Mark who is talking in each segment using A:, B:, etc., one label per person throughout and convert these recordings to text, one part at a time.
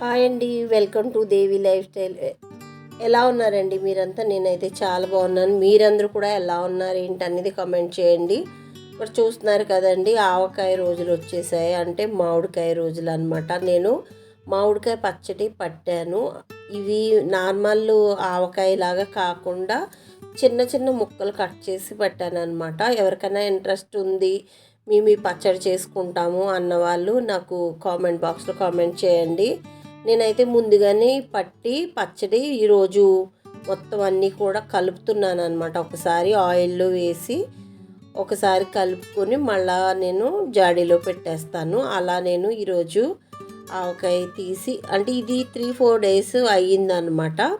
A: Hi అండి welcome to Devi lifestyle. ఎలా ఉన్నారండి మీరంతా? నేనైతే చాలా బాగున్నాను. మీరందరూ కూడా ఎలా ఉన్నారు ఏంటి అనేది కామెంట్ చేయండి. మరి చూస్తున్నారు కదండి ఆవకాయ రోజులు వచ్చేసాయి. అంటే మామిడికాయ రోజులు అనమాట నేను మామిడికాయ పచ్చడి పట్టాను. ఇవి నార్మల్ ఆవకాయ లాగా కాకుండా చిన్న చిన్న ముక్కలు కట్ చేసి పెట్టాను అనమాట ఎవరికైనా ఇంట్రెస్ట్ ఉంది మేము ఈ పచ్చడి చేసుకుంటాము అన్న వాళ్ళు నాకు కామెంట్ బాక్స్లో కామెంట్ చేయండి. నేనైతే ముందుగానే పట్టి పచ్చడి ఈరోజు మొత్తం అన్నీ కూడా కలుపుతున్నాను అనమాట ఒకసారి ఆయిల్లో వేసి ఒకసారి కలుపుకొని మళ్ళా నేను జాడీలో పెట్టేస్తాను. అలా నేను ఈరోజు ఆవకాయ తీసి అంటే ఇది త్రీ ఫోర్ డేస్ అయ్యిందనమాట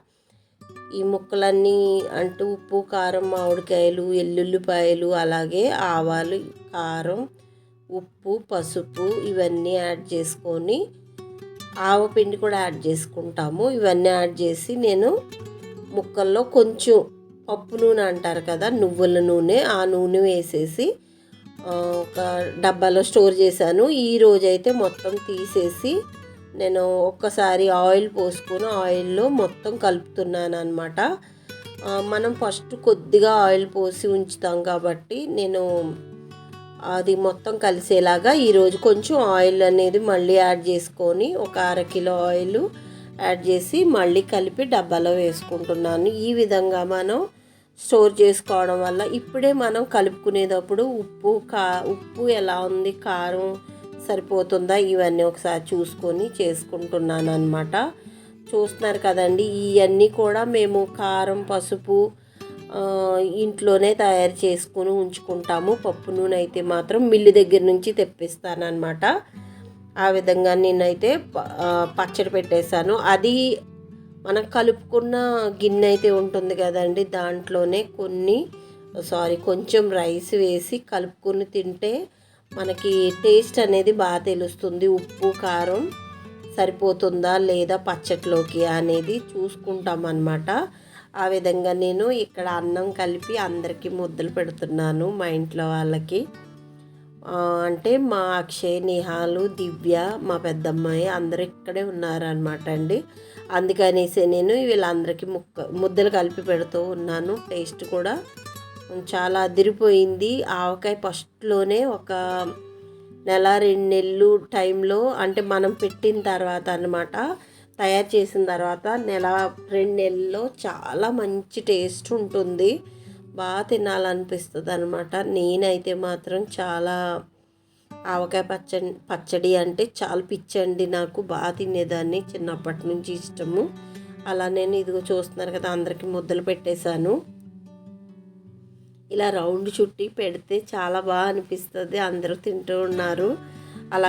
A: ఈ ముక్కలన్నీ అంటే ఉప్పు కారం మామిడికాయలు ఎల్లుల్లిపాయలు అలాగే ఆవాలు కారం ఉప్పు పసుపు ఇవన్నీ యాడ్ చేసుకొని ఆవపిండి కూడా యాడ్ చేసుకుంటాము. ఇవన్నీ యాడ్ చేసి నేను ముక్కల్లో కొంచెం పప్పు నూనె అంటారు కదా నువ్వుల నూనె ఆ నూనె వేసేసి ఒక డబ్బాలో స్టోర్ చేశాను. ఈ రోజైతే మొత్తం తీసేసి నేను ఒక్కసారి ఆయిల్ పోసుకొని ఆయిల్లో మొత్తం కలుపుతున్నాను అనమాట మనం ఫస్ట్ కొద్దిగా ఆయిల్ పోసి ఉంచుతాం కాబట్టి నేను అది మొత్తం కలిసేలాగా ఈరోజు కొంచెం ఆయిల్ అనేది మళ్ళీ యాడ్ చేసుకొని ఒక అర కిలో ఆయిల్ యాడ్ చేసి మళ్ళీ కలిపి డబ్బాలో వేసుకుంటున్నాను. ఈ విధంగా మనం స్టోర్ చేసుకోవడం వల్ల ఇప్పుడే మనం కలుపుకునేటప్పుడు ఉప్పు కా ఉప్పు ఎలా ఉంది కారం సరిపోతుందా ఇవన్నీ ఒకసారి చూసుకొని చేసుకుంటున్నాను అనమాట చూస్తున్నారు కదండి ఇవన్నీ కూడా మేము కారం పసుపు ఇంట్లోనే తయారు చేసుకుని ఉంచుకుంటాము. పప్పు నూనె అయితే మాత్రం మిల్లు దగ్గర నుంచి తెప్పిస్తానమాట ఆ విధంగా నేనైతే పచ్చడి పెట్టేశాను. అది మనం కలుపుకున్న గిన్నె అయితే ఉంటుంది కదండి దాంట్లోనే కొన్ని సారీ కొంచెం రైస్ వేసి కలుపుకొని తింటే మనకి టేస్ట్ అనేది బాగా తెలుస్తుంది. ఉప్పు కారం సరిపోతుందా లేదా పచ్చట్లోకి అనేది చూసుకుంటాం అన్నమాట ఆ విధంగా నేను ఇక్కడ అన్నం కలిపి అందరికీ ముద్దలు పెడుతున్నాను మా ఇంట్లో వాళ్ళకి. అంటే మా అక్షయ్ నిహాలు దివ్య మా పెద్దమ్మాయి అందరూ ఇక్కడే ఉన్నారనమాట అండి. అందుకనేసి నేను వీళ్ళందరికీ ముక్క ముద్దలు కలిపి పెడుతూ ఉన్నాను. టేస్ట్ కూడా చాలా అదిరిపోయింది. ఆవకాయ ఫస్ట్లోనే ఒక నెల రెండు నెలలు టైంలో అంటే మనం పెట్టిన తర్వాత అనమాట తయారు చేసిన తర్వాత నెల రెండు నెలల్లో చాలా మంచి టేస్ట్ ఉంటుంది. బాగా తినాలనిపిస్తుంది అనమాట నేనైతే మాత్రం చాలా ఆవకాయ పచ్చడి పచ్చడి అంటే చాలా పిచ్చండి నాకు. బాగా తినేదాన్ని చిన్నప్పటి నుంచి ఇష్టము. అలా నేను ఇదిగో చూస్తున్నారు కదా అందరికీ ముద్దలు పెట్టేశాను. ఇలా రౌండ్ చుట్టి పెడితే చాలా బాగా అనిపిస్తుంది. అందరూ తింటూ ఉన్నారు.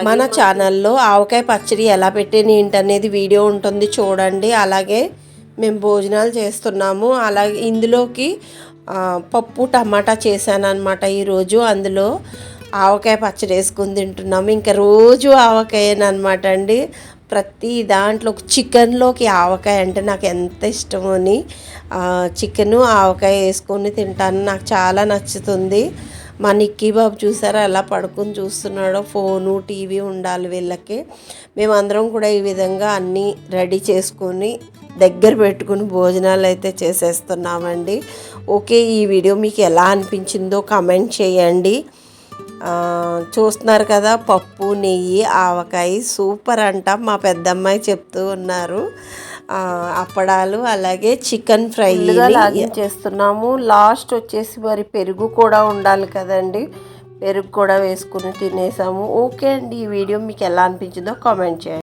A: మన ఛానల్లో ఆవకాయ పచ్చడి ఎలా పెట్టేది ఏంటనేది వీడియో ఉంటుంది చూడండి. అలాగే మేము భోజనాలు చేస్తున్నాము. అలాగే ఇందులోకి పప్పు టమాటా చేశాను అనమాట ఈరోజు. అందులో ఆవకాయ పచ్చడి వేసుకుని తింటున్నాము. ఇంకా రోజు ఆవకాయనమాట అండి. ప్రతి దాంట్లో చికెన్లోకి ఆవకాయ అంటే నాకు ఎంత ఇష్టమో అని చికెను ఆవకాయ వేసుకొని తింటాను. నాకు చాలా నచ్చుతుంది. మా నిక్కీ బాబు చూసారా ఎలా పడుకొని చూస్తున్నాడో? ఫోను టీవీ ఉండాలి వీళ్ళకి. మేమందరం కూడా ఈ విధంగా అన్నీ రెడీ చేసుకొని దగ్గర పెట్టుకుని భోజనాలు అయితే చేసేస్తున్నామండి. ఓకే ఈ వీడియో మీకు ఎలా అనిపించిందో కమెంట్ చేయండి. చూస్తున్నారు కదా పప్పు నెయ్యి ఆవకాయ సూపర్ అంట మా పెద్దమ్మాయి చెప్తూ ఉన్నారు. అప్పడాలు అలాగే చికెన్ ఫ్రై చేస్తున్నాము. లాస్ట్ వచ్చేసి మరి పెరుగు కూడా ఉండాలి కదండి. పెరుగు కూడా వేసుకుని తినేసాము. ఓకే అండి ఈ వీడియో మీకు ఎలా అనిపించిందో కామెంట్ చేయండి.